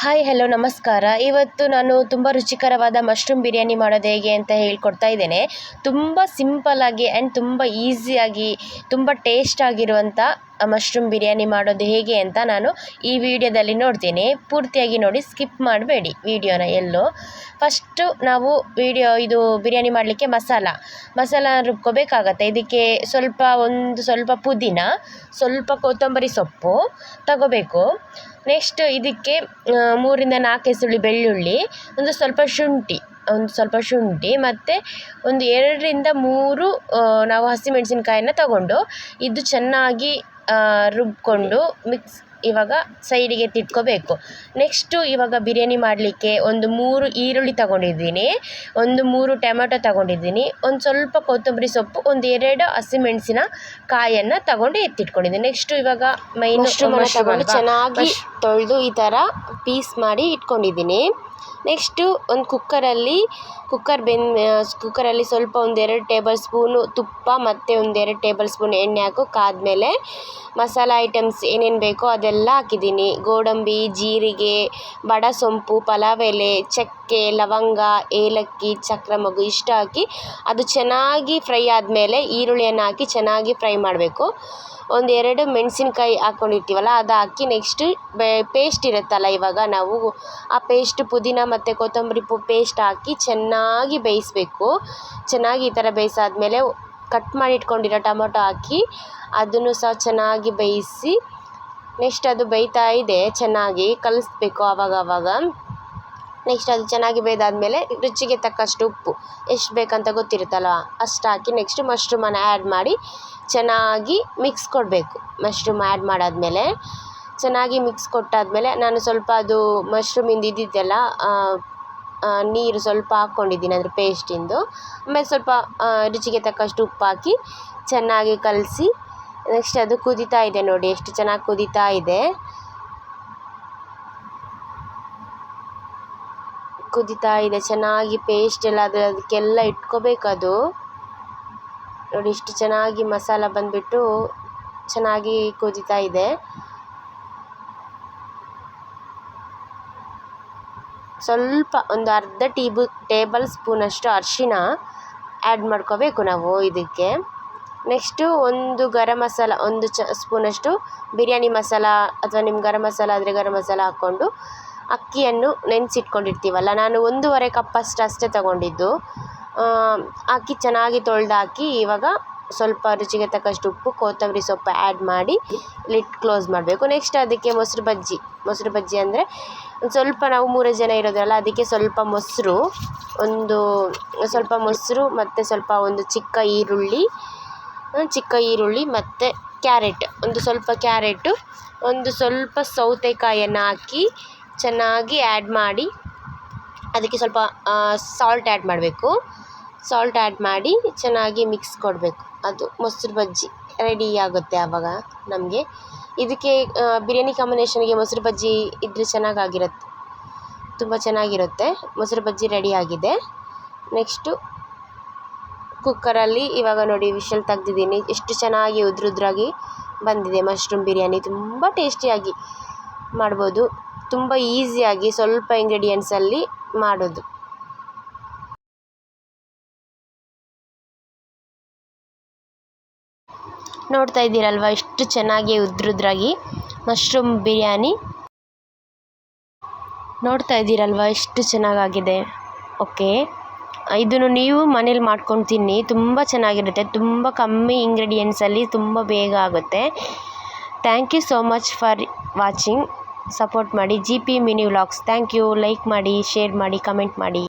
Hi hello ನಮಸ್ಕಾರ. ಇವತ್ತು ನಾನು ತುಂಬ ರುಚಿಕರವಾದ ಮಶ್ರೂಮ್ ಬಿರಿಯಾನಿ ಮಾಡೋದು ಹೇಗೆ ಅಂತ ಹೇಳ್ಕೊಡ್ತಾ ಇದ್ದೇನೆ. ತುಂಬ ಸಿಂಪಲ್ಲಾಗಿ ಆ್ಯಂಡ್ ತುಂಬ ಈಸಿಯಾಗಿ ತುಂಬ ಟೇಸ್ಟ್ ಆಗಿರುವಂಥ ಮಶ್ರೂಮ್ ಬಿರಿಯಾನಿ ಮಾಡೋದು ಹೇಗೆ ಅಂತ ನಾನು ಈ ವಿಡಿಯೋದಲ್ಲಿ ನೋಡ್ತೀನಿ. ಪೂರ್ತಿಯಾಗಿ ನೋಡಿ ಸ್ಕಿಪ್ ಮಾಡಬೇಡಿ ವಿಡಿಯೋನ ಎಲ್ಲೋ. ಫಸ್ಟು ನಾವು ವಿಡಿಯೋ, ಇದು ಬಿರಿಯಾನಿ ಮಾಡಲಿಕ್ಕೆ ಮಸಾಲ. ಮಸಾಲ ರುಬ್ಕೋಬೇಕಾಗತ್ತೆ. ಇದಕ್ಕೆ ಸ್ವಲ್ಪ ಒಂದು ಸ್ವಲ್ಪ ಪುದೀನ, ಸ್ವಲ್ಪ ಕೊತ್ತಂಬರಿ ಸೊಪ್ಪು ತಗೋಬೇಕು. ನೆಕ್ಸ್ಟ್ ಇದಕ್ಕೆ ಮೂರಿಂದ ನಾಲ್ಕು ಎಸುಳಿ ಬೆಳ್ಳುಳ್ಳಿ, ಒಂದು ಸ್ವಲ್ಪ ಶುಂಠಿ. ಒಂದು ಸ್ವಲ್ಪ ಶುಂಠಿ ಮತ್ತು ಒಂದು ಎರಡರಿಂದ ಮೂರು ನಾವು ಹಸಿಮೆಣಸಿನ್ಕಾಯನ್ನ ತಗೊಂಡು ಇದು ಚೆನ್ನಾಗಿ ರುಬ್ಕೊಂಡು ಮಿಕ್ಸ್ ಇವಾಗ ಸೈಡಿಗೆ ಎತ್ತಿಟ್ಕೋಬೇಕು. ನೆಕ್ಸ್ಟು ಇವಾಗ ಬಿರಿಯಾನಿ ಮಾಡಲಿಕ್ಕೆ ಒಂದು ಮೂರು ಈರುಳ್ಳಿ ತಗೊಂಡಿದ್ದೀನಿ. ಒಂದು ಮೂರು ಟೊಮೆಟೊ ತಗೊಂಡಿದ್ದೀನಿ. ಒಂದು ಸ್ವಲ್ಪ ಕೊತ್ತಂಬರಿ ಸೊಪ್ಪು ಒಂದು ಎರಡು ಹಸಿಮೆಣಸಿನ ಕಾಯನ್ನು ತಗೊಂಡು ಎತ್ತಿಟ್ಕೊಂಡಿದ್ದೀನಿ. ನೆಕ್ಸ್ಟು ಇವಾಗ ಮೈನ್ ಚೆನ್ನಾಗಿ ತೊಳೆದು ಈ ಥರ ಪೀಸ್ ಮಾಡಿ ಇಟ್ಕೊಂಡಿದ್ದೀನಿ. ನೆಕ್ಸ್ಟು ಒಂದು ಕುಕ್ಕರಲ್ಲಿ, ಕುಕ್ಕರ್ ಬೆಂದ ಕುಕ್ಕರಲ್ಲಿ ಸ್ವಲ್ಪ ಒಂದೆರಡು ಟೇಬಲ್ ಸ್ಪೂನು ತುಪ್ಪ, ಮತ್ತು ಒಂದೆರಡು ಟೇಬಲ್ ಸ್ಪೂನ್ ಎಣ್ಣೆ ಹಾಕು ಕಾದ್ಮೇಲೆ ಮಸಾಲ ಐಟಮ್ಸ್ ಏನೇನು ಬೇಕೋ ಅದೆಲ್ಲ ಹಾಕಿದ್ದೀನಿ. ಗೋಡಂಬಿ, ಜೀರಿಗೆ, ಬಡ ಸೊಂಪು, ಪಲಾವ್ ಎಲೆ, ಚಕ್ಕೆ, ಲವಂಗ, ಏಲಕ್ಕಿ ಚಕ್ರ ಮಗು ಇಷ್ಟು ಹಾಕಿ ಅದು ಚೆನ್ನಾಗಿ ಫ್ರೈ ಆದಮೇಲೆ ಈರುಳ್ಳಿಯನ್ನು ಹಾಕಿ ಚೆನ್ನಾಗಿ ಫ್ರೈ ಮಾಡಬೇಕು. ಒಂದೆರಡು ಮೆಣಸಿನ್ಕಾಯಿ ಹಾಕ್ಕೊಂಡಿರ್ತೀವಲ್ಲ ಅದು ಹಾಕಿ ನೆಕ್ಸ್ಟ್ ಬೆ, ಪೇಸ್ಟ್ ಇರುತ್ತಲ್ಲ ಇವಾಗ ನಾವು ಆ ಪೇಸ್ಟ್ ಪುದೀನ ಮತ್ತು ಕೊತ್ತಂಬರಿ ಪು ಪೇಸ್ಟ್ ಹಾಕಿ ಚೆನ್ನಾಗಿ ಬೇಯಿಸಬೇಕು. ಚೆನ್ನಾಗಿ ಈ ಥರ ಬೇಯಿಸಾದ್ಮೇಲೆ ಕಟ್ ಮಾಡಿ ಇಟ್ಕೊಂಡಿರೋ ಟೊಮೊಟೊ ಹಾಕಿ ಅದನ್ನು ಸಹ ಚೆನ್ನಾಗಿ ಬೇಯಿಸಿ ನೆಕ್ಸ್ಟ್ ಅದು ಬೇಯ್ತಾ ಇದೆ ಚೆನ್ನಾಗಿ ಕಲಿಸ್ಬೇಕು ಆವಾಗ ಆವಾಗ. ನೆಕ್ಸ್ಟ್ ಅದು ಚೆನ್ನಾಗಿ ಬೇಯ್ದಾದ್ಮೇಲೆ ರುಚಿಗೆ ತಕ್ಕಷ್ಟು ಉಪ್ಪು. ಎಷ್ಟು ಬೇಕಂತ ಗೊತ್ತಿರುತ್ತಲ್ಲ ಅಷ್ಟು ಹಾಕಿ ನೆಕ್ಸ್ಟ್ ಮಶ್ರೂಮನ್ನು ಆ್ಯಡ್ ಮಾಡಿ ಚೆನ್ನಾಗಿ ಮಿಕ್ಸ್ ಕೊಡಬೇಕು. ಮಶ್ರೂಮ್ ಆ್ಯಡ್ ಮಾಡಾದಮೇಲೆ ಚೆನ್ನಾಗಿ ಮಿಕ್ಸ್ ಕೊಟ್ಟಾದಮೇಲೆ ನಾನು ಸ್ವಲ್ಪ ಅದು ಮಶ್ರೂಮಿಂದು ಇದ್ದಿದ್ದೆಲ್ಲ ನೀರು ಸ್ವಲ್ಪ ಹಾಕ್ಕೊಂಡಿದ್ದೀನಿ ಅದ್ರ ಪೇಸ್ಟಿಂದು ಆಮೇಲೆ ಸ್ವಲ್ಪ ರುಚಿಗೆ ತಕ್ಕಷ್ಟು ಉಪ್ಪು ಹಾಕಿ ಚೆನ್ನಾಗಿ ಕಲಸಿ ನೆಕ್ಸ್ಟ್ ಅದು ಕುದೀತಾ ಇದೆ ನೋಡಿ, ಎಷ್ಟು ಚೆನ್ನಾಗಿ ಕುದೀತಾ ಇದೆ. ಕುದೀತಾ ಇದೆ, ಚೆನ್ನಾಗಿ ಪೇಸ್ಟ್ ಎಲ್ಲ ಅದು ಅದಕ್ಕೆಲ್ಲ ಅದು. ನೋಡಿ, ಇಷ್ಟು ಚೆನ್ನಾಗಿ ಮಸಾಲ ಬಂದುಬಿಟ್ಟು ಚೆನ್ನಾಗಿ ಕುದೀತಾ ಇದೆ. ಸ್ವಲ್ಪ ಒಂದು ಅರ್ಧ ಟೀಬು ಟೇಬಲ್ ಸ್ಪೂನಷ್ಟು ಅರಿಶಿನ ಆ್ಯಡ್ ಮಾಡ್ಕೋಬೇಕು ನಾವು ಇದಕ್ಕೆ. ನೆಕ್ಸ್ಟು ಒಂದು ಗರಂ ಮಸಾಲ, ಒಂದು ಚ ಸ್ಪೂನಷ್ಟು ಬಿರಿಯಾನಿ ಮಸಾಲ ಅಥವಾ ನಿಮ್ಮ ಗರಂ ಮಸಾಲ ಆದರೆ ಗರಂ ಮಸಾಲ ಹಾಕ್ಕೊಂಡು ಅಕ್ಕಿಯನ್ನು ನೆನೆಸಿಟ್ಕೊಂಡಿರ್ತೀವಲ್ಲ, ನಾನು ಒಂದೂವರೆ ಕಪ್ಪಷ್ಟು ಅಷ್ಟೇ ತಗೊಂಡಿದ್ದು. ಅಕ್ಕಿ ಚೆನ್ನಾಗಿ ತೊಳೆದಾಕಿ ಇವಾಗ ಸ್ವಲ್ಪ ರುಚಿಗೆ ತಕ್ಕಷ್ಟು ಉಪ್ಪು, ಕೊತ್ತಂಬರಿ ಸೊಪ್ಪು ಆ್ಯಡ್ ಮಾಡಿ ಲಿಡ್ ಕ್ಲೋಸ್ ಮಾಡಬೇಕು. ನೆಕ್ಸ್ಟ್ ಅದಕ್ಕೆ ಮೊಸರು ಬಜ್ಜಿ. ಮೊಸರು ಬಜ್ಜಿ ಅಂದರೆ ಒಂದು ಸ್ವಲ್ಪ ನಾವು ಮೂರೇ ಜನ ಇರೋದಲ್ಲ ಅದಕ್ಕೆ ಸ್ವಲ್ಪ ಮೊಸರು, ಒಂದು ಸ್ವಲ್ಪ ಮೊಸರು ಮತ್ತು ಸ್ವಲ್ಪ ಒಂದು ಚಿಕ್ಕ ಈರುಳ್ಳಿ ಚಿಕ್ಕ ಈರುಳ್ಳಿ ಮತ್ತು ಕ್ಯಾರೆಟ್. ಒಂದು ಸ್ವಲ್ಪ ಕ್ಯಾರೆಟು, ಒಂದು ಸ್ವಲ್ಪ ಸೌತೆಕಾಯನ್ನು ಹಾಕಿ ಚೆನ್ನಾಗಿ ಆ್ಯಡ್ ಮಾಡಿ, ಅದಕ್ಕೆ ಸ್ವಲ್ಪ ಸಾಲ್ಟ್ ಆ್ಯಡ್ ಮಾಡಬೇಕು. ಸಾಲ್ಟ್ ಆ್ಯಡ್ ಮಾಡಿ ಚೆನ್ನಾಗಿ ಮಿಕ್ಸ್ ಕೊಡಬೇಕು. ಅದು ಮೊಸರು ಬಜ್ಜಿ ರೆಡಿ ಆಗುತ್ತೆ ಆವಾಗ ನಮಗೆ. ಇದಕ್ಕೆ ಬಿರಿಯಾನಿ ಕಾಂಬಿನೇಷನ್ಗೆ ಮೊಸರು ಬಜ್ಜಿ ಇದ್ದರೆ ಚೆನ್ನಾಗಾಗಿರುತ್ತೆ. ತುಂಬ ಚೆನ್ನಾಗಿರುತ್ತೆ. ಮೊಸರು ಬಜ್ಜಿ ರೆಡಿ ಆಗಿದೆ. ನೆಕ್ಸ್ಟು ಕುಕ್ಕರಲ್ಲಿ ಇವಾಗ ನೋಡಿ ವಿಷಲ್ ತೆಗ್ದಿದ್ದೀನಿ. ಎಷ್ಟು ಚೆನ್ನಾಗಿ ಉದ್ರುದ್ರಾಗಿ ಬಂದಿದೆ ಮಶ್ರೂಮ್ ಬಿರಿಯಾನಿ. ತುಂಬ ಟೇಸ್ಟಿಯಾಗಿ ಮಾಡ್ಬೋದು. ತುಂಬ ಈಸಿಯಾಗಿ ಸ್ವಲ್ಪ ಇಂಗ್ರೀಡಿಯೆಂಟ್ಸಲ್ಲಿ ಮಾಡೋದು. ನೋಡ್ತಾ ಇದ್ದೀರಲ್ವ? ಎಷ್ಟು ಚೆನ್ನಾಗಿ ಉದ್ರುದ್ರಾಗಿ ಮಶ್ರೂಮ್ ಬಿರಿಯಾನಿ. ನೋಡ್ತಾ ಇದ್ದೀರಲ್ವ? ಎಷ್ಟು ಚೆನ್ನಾಗಾಗಿದೆ. ಓಕೆ. ಇದನ್ನು ನೀವು ಮನೇಲಿ ಮಾಡ್ಕೊಂಡು ತಿನ್ನಿ. ತುಂಬ ಚೆನ್ನಾಗಿರುತ್ತೆ. ತುಂಬ ಕಮ್ಮಿ ಇಂಗ್ರೀಡಿಯೆಂಟ್ಸಲ್ಲಿ ತುಂಬ ಬೇಗ ಆಗುತ್ತೆ. Thank you so much for watching support ಮಾಡಿ. G P mini vlogs thank you like ಮಾಡಿ ಶೇರ್ ಮಾಡಿ ಕಮೆಂಟ್ ಮಾಡಿ.